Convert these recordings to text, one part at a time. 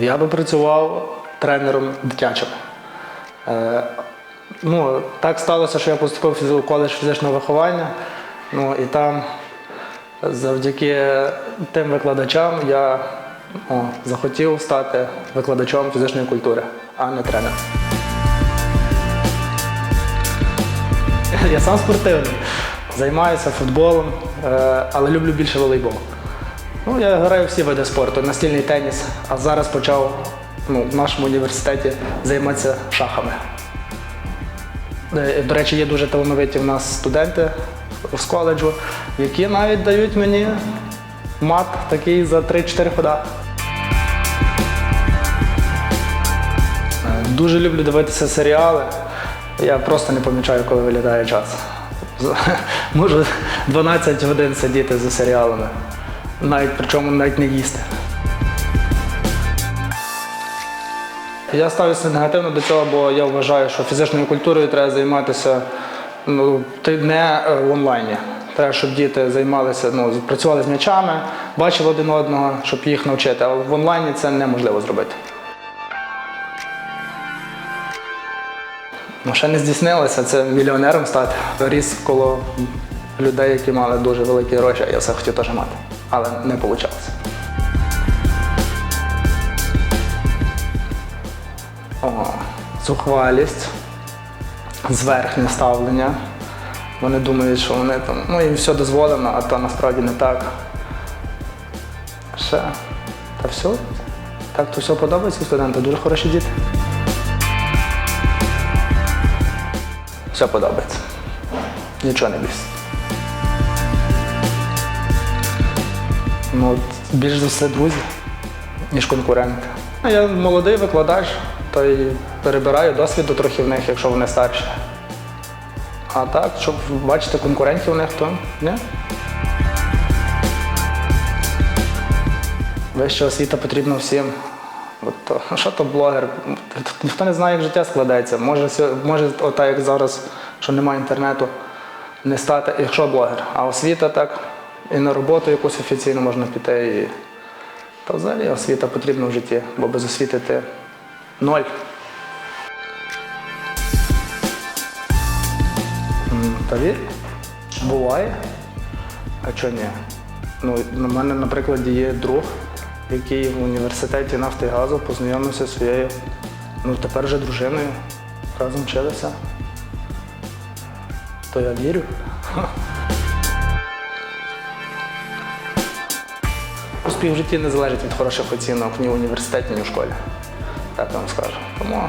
Я би працював тренером дитячим. Е, ну, так сталося, що я поступив в коледж фізичного виховання. Ну і там завдяки тим викладачам я о, захотів стати викладачом фізичної культури, а не тренером. Я сам спортивний, займаюся футболом, е, але люблю більше волейбол. Ну, я граю всі види спорту, настільний теніс, а зараз почав ну, в нашому університеті займатися шахами. Е, До речі, є дуже талановиті в нас студенти з коледжу, які навіть дають мені мат такий за 3-4 хода. Е, Дуже люблю дивитися серіали. Я просто не помічаю, коли вилітає час. Можу 12 годин сидіти за серіалами. Навіть причому навіть не їсти. Я ставлюся негативно до цього, бо я вважаю, що фізичною культурою треба займатися ну, не е, в онлайні. Треба, щоб діти займалися, ну, працювали з м'ячами, бачили один одного, щоб їх навчити. А в онлайні це неможливо зробити. Ну, ще не здійснилося, це мільйонером стати. Ріс коло людей, які мали дуже великі гроші, а я все хотів теж мати. Але не вийшло. О, зухвалість, зверхнє ставлення. Вони думають, що вони там, ну їм все дозволено, а то насправді не так. Ще. Та все. Так то все подобається студенти, дуже хороші діти. Все подобається. Нічого не більше. Ну, більш за все друзі, ніж конкуренти. Я молодий викладач, то й перебираю досвіду трохи в них, якщо вони старші. А так, щоб бачити конкурентів у них, то ні. Вища освіта потрібна всім. От що то блогер? Ніхто не знає, як життя складається. Може, може отак, як зараз, що немає інтернету, не стати, якщо блогер. А освіта так, і на роботу якусь офіційно можна піти. І... Та взагалі освіта потрібна в житті, бо без освіти ти ноль. Та вір, буває. А чого ні? Ну, у мене, наприклад, є друг, який в університеті нафти і газу познайомився зі своєю, ну тепер вже дружиною. Разом вчилися. То я вірю. Успіх в житті не залежить від хороших оцінок ні в університеті, ні в школі. Так я вам скажу. Тому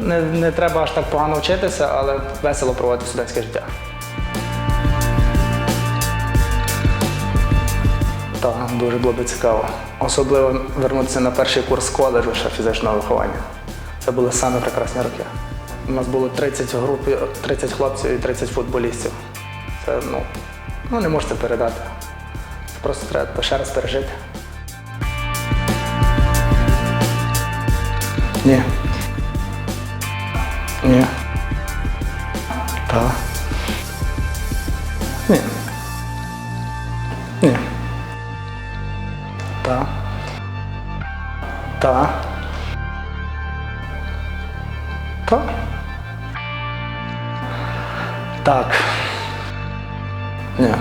не, не треба аж так погано вчитися, але весело проводити студентське життя. Так, дуже було би цікаво. Особливо вернутися на перший курс коледжу ще фізичного виховання. Це були саме прекрасні роки. У нас було 30 в групі, 30 хлопців і 30 футболістів. Це ну, ну не можете передати. Це просто треба то ще раз пережити. Ні. Ні. Та. Ні. Ні. Та. Та. Та. Так. Ні.